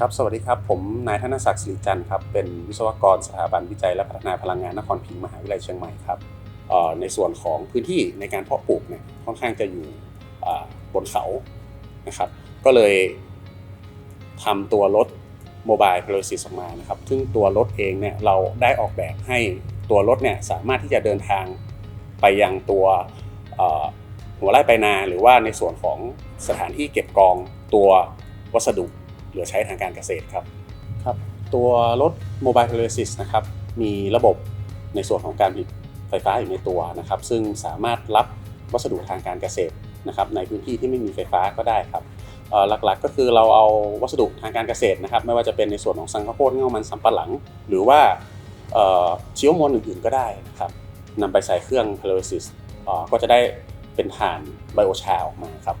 ครับสวัสดีครับผมนายธนศักดิ์สิริจันทร์ครับเป็นวิศวกรสถาบันวิจัยและพัฒนาพลังงานนครพิงค์มหาวิทยาลัยเชียงใหม่ครับในส่วนของพื้นที่ในการเพาะปลูกเนี่ยค่อนข้างจะอยู่บนเขานะครับ ก็เลยทำตัวรถโมบายพล s ซิสออกมานะครับ ซึ่งตัวรถเองเนี่ยเราได้ออกแบบให้ตัวรถเนี่ยสามารถที่จะเดินทางไปยังตัวหัวไร่ไปนาหรือว่าในส่วนของสถานที่เก็บกองตัววัสดุ เหลือใช้ทางการเกษตรครับครับตัวรถโมบายพ l ล s ซิสนะครับมีระบบในส่วนของการผลิตไฟฟ้าอยู่ในตัวนะครับ ซึ่งสามารถรับวัสดุทางการเกษตรนะครับในพื้นที่ที่ไม่มีไฟฟ้าก็ได้ครับหลักๆก็คือเราเอาวัสดุทางการเกษตรนะครับ ไม่ว่าจะเป็นในส่วนของสังข้าวโพดเง่ามันสำปะหลัง หรือว่าเอ่อชีวมวลอื่นๆก็ได้นะครับนำไปใส่เครื่องพล s ซิสก็จะได้เป็นถ่านไบโอชาออกมาครับ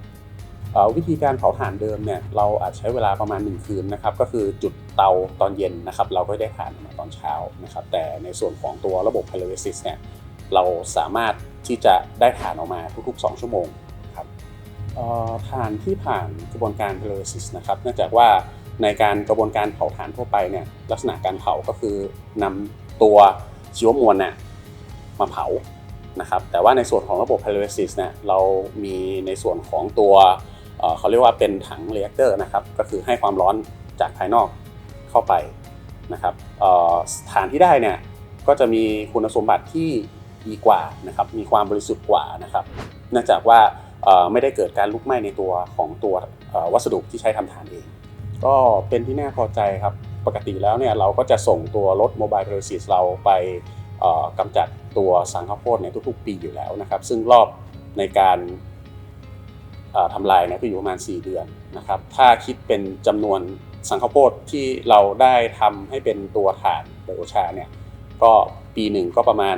วิธีการเผาถ่านเดิมเนี่ยเราอาจใช้เวลาประมาณ 1 คืนนะครับก็คือจุดเตาตอนเย็นนะครับเราก็ได้ถ่านออกมาตอนเช้านะครับแต่ในส่วนของตัวระบบพ l ล s ซิสเนี่ยเราสามารถที่จะได้ถ่านออกมาทุกๆ 2 ชั่วโมงครับถ่านที่ผ่านกระบวนการ pyrolysis นะครับเนื่องจากว่าในการกระบวนการเผาถ่านทั่วไปเนี่ยลักษณะการเผาก็คือนำตัวชีวมวลเนี่ยมาเผานะครับแต่ว่าในส่วนของระบบ pyrolysis เนี่ยเรามีในส่วนของตัว เขาเรียกว่าเป็นถัง reactor นะครับก็คือให้ความร้อนจากภายนอกเข้าไปนะครับฐานที่ได้เนี่ยก็จะมีคุณสมบัติที่ดีกว่านะครับมีความบริสุทธิ์กว่านะครับ เนื่องจากว่าไม่ได้เกิดการลุกไหม้ในตัวของตัววัสดุที่ใช้ทำฐานเอง ก็เป็นที่น่าพอใจครับปกติแล้วเนี่ยเราก็จะส่งตัวรถโมบายเพลซิสเราไปเอ่อกำจัดตัวสังข้าวโพดในทุกๆ ปีอยู่แล้วนะครับ ซึ่งรอบในการ ทำลายเนี่ยก็อยู่ประมาณ 4 เดือนนะครับ ถ้าคิดเป็นจำนวนสังข้าวโพดที่เราได้ทำให้เป็นตัวถ่านไบโอชาเนี่ยก็ปีหนึ่งก็ประมาณ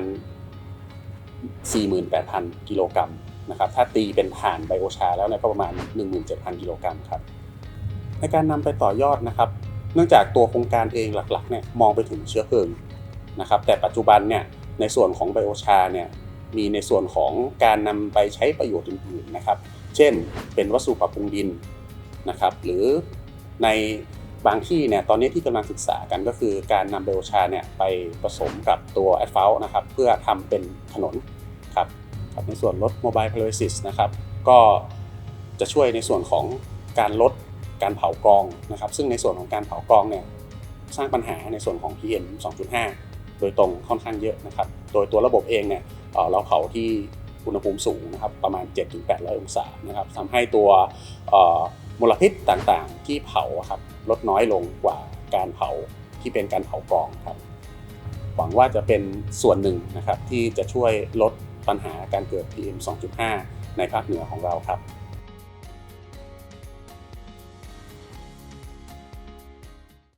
48,000 กิโลกรัมนะครับถ้าตีเป็นถ่านไบโอชาแล้วเนี่ยก็ประมาณ 17,000 กิโลกรัมครับในการนำไปต่อยอดนะครับเนื่องจากตัวโครงการเองหลักๆเนี่ยมองไปถึงเชื้อเพลิงนะครับแต่ปัจจุบันเนี่ยในส่วนของไบโอชาเนี่ยมีในส่วนของการนำไปใช้ประโยชน์อื่นๆนะครับ เช่น เป็นวัสดุปรับปรุงดินนะครับ หรือในบางที่เนี่ยตอนนี้ที่กำลังศึกษากันก็คือการนำไบโอชาเนี่ยไปผสมกับตัวแอสฟัลต์นะครับ เพื่อทำเป็นถนนครับรบในส่วนลดโมบายพ l ล s ซิสนะครับก็จะช่วยในส่วนของการลดการเผากองนะครับ ซึ่งในส่วนของการเผากองเนี่ยสร้างปัญหาในส่วนของ PM 2.5 โดยตรงค่อนข้างเยอะนะครับ โดยตัวระบบเองเนี่ยเราเผาที่ อุณหภูมิสูงนะครับประมาณ 7-800 องศานะครับทำให้ตัวมลพิษต่างๆ ที่เผาครับลดน้อยลงกว่าการเผาที่เป็นการเผากองครับหวังว่าจะเป็นส่วนหนึ่งนะครับที่จะช่วยลดปัญหาการเกิด PM 2.5 ในภาคเหนือของเราครับ